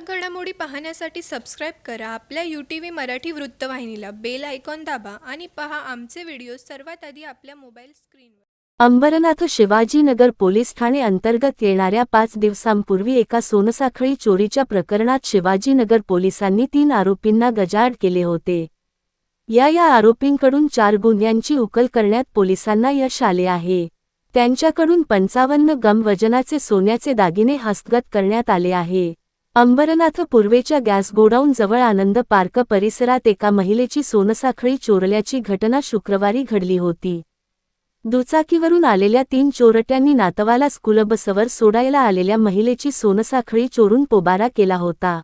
ठळक घडामोडी पाहण्यासाठी सबस्क्राईब करा. आपल्या यू टी व्ही मराठी वृत्तवाहिनीला बेल आयकॉन दाबा आणि पहा आमचे व्हिडिओ सर्वात आधी आपल्या मोबाईल स्क्रीनवर अंबरनाथ शिवाजीनगर पोलीस ठाणे अंतर्गत येणाऱ्या पाच दिवसांपूर्वी एका सोनसाखळी चोरीच्या प्रकरणात शिवाजीनगर पोलिसांनी तीन आरोपींना गजाआड केले होते. या या आरोपींकडून चार गुन्ह्यांची उकल करण्यात पोलिसांना यश आले आहे. त्यांच्याकडून पंचावन्न गम वजनाचे सोन्याचे दागिने हस्तगत करण्यात आले आहे. अंबरनाथ पूर्वेच्या गॅस गोडाऊन जवळ आनंद पार्क परिसरात एका महिलेची सोनसाखळी चोरल्याची घटना शुक्रवारी घडली होती. दुचाकीवरून आलेल्या तीन चोरट्यांनी नातवाला स्कूलबसवर सोडायला आलेल्या महिलेची सोनसाखळी चोरून पोबारा केला होता.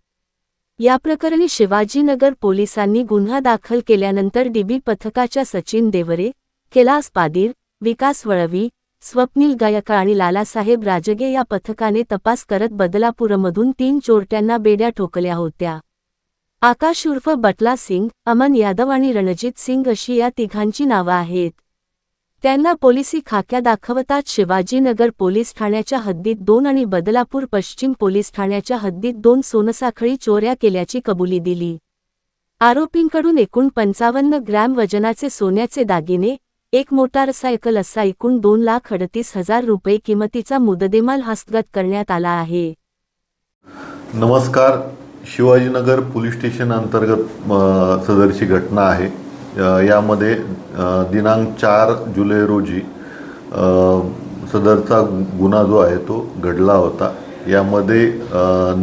या प्रकरणी शिवाजीनगर पोलिसांनी गुन्हा दाखल केल्यानंतर डीबी पथकाच्या सचिन देवरे कैलास पादीर विकास वळवी स्वप्नील गायका आणि लालासाहेब राजगे या पथकाने तपास करत बदलापूरमधून तीन चोरट्यांना बेड्या ठोकल्या होत्या. आकाश उर्फ बटला सिंग अमन यादव आणि रणजित सिंग अशी या तिघांची नावं आहेत. त्यांना पोलिसी खाक्या दाखवताच शिवाजीनगर पोलीस ठाण्याच्या हद्दीत दोन आणि बदलापूर पश्चिम पोलीस ठाण्याच्या हद्दीत दोन सोनसाखळी चोऱ्या केल्याची कबुली दिली. आरोपींकडून एकूण पंचावन्न ग्रॅम वजनाचे सोन्याचे दागिने एक मोटारसायकल असा एकूण दोन लाख अडतीस हजार रुपये किमतीचा मुददेमाल हस्तगत करण्यात आला आहे. नमस्कार. शिवाजीनगर पोलीस स्टेशन अंतर्गत सदरची घटना आहे यामध्ये दिनांक चार जुलै रोजी सदरचा गुन्हा जो आहे तो घडला होता. यामध्ये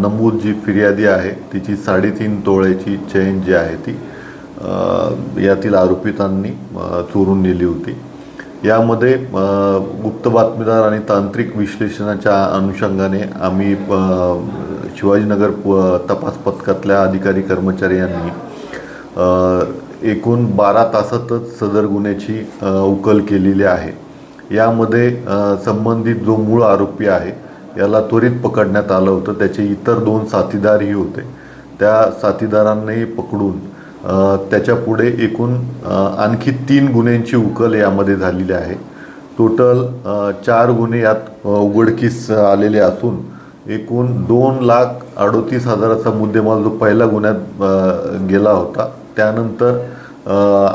नमूद जी फिर्यादी आहे तिची साडेतीन तोळ्याची चेन जी आहे ती यातील आरोपितांनी चोरून नेली होती. यामध्ये गुप्त बातमीदार आणि तांत्रिक विश्लेषणाच्या अनुषंगाने आम्ही शिवाजीनगर प- तपास पथकातल्या अधिकारी कर्मचारी यांनी एकूण बारा तासातच सदर गुन्ह्याची उकल केलेली आहे. यामध्ये संबंधित जो मूळ आरोपी आहे याला त्वरित पकडण्यात आलं होतं. त्याचे इतर दोन साथीदारही होते. त्या साथीदारांनाही पकडून त्याच्या पुढे एकूण आणखी तीन गुन्ह्यांची उकल यामध्ये झालेली आहे. टोटल चार गुन्हे यात उघडकीस आलेले असून एकूण दोन लाख अडोतीस हजाराचा मुद्देमाल जो पहिल्या गुन्ह्यात गेला होता त्यानंतर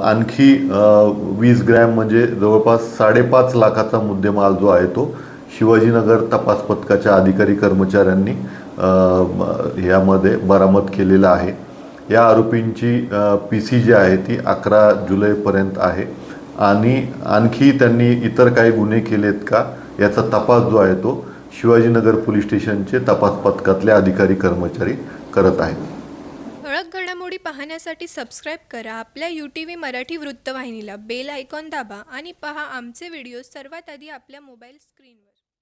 आणखी वीस ग्रॅम म्हणजे जवळपास साडेपाच लाखाचा मुद्देमाल जो आहे तो शिवाजीनगर तपास पथकाच्या अधिकारी कर्मचाऱ्यांनी ह्यामध्ये यामध्ये बरामद केलेला आहे. या आरोपींची पी सी जी आहे ती अकरा जुलैपर्यंत आहे. आणि आणखी त्यांनी इतर काही गुन्हे केलेत का याचा तपास जो आहे तो शिवाजीनगर पोलीस स्टेशनचे तपास पथकातले अधिकारी कर्मचारी करत आहेत. ठळक घडामोडी पाहण्यासाठी सबस्क्राईब करा. आपल्या यू टी व्ही मराठी वृत्तवाहिनीला बेल आयकॉन दाबा आणि पहा आमचे व्हिडिओ सर्वात आधी आपल्या मोबाईल स्क्रीनवर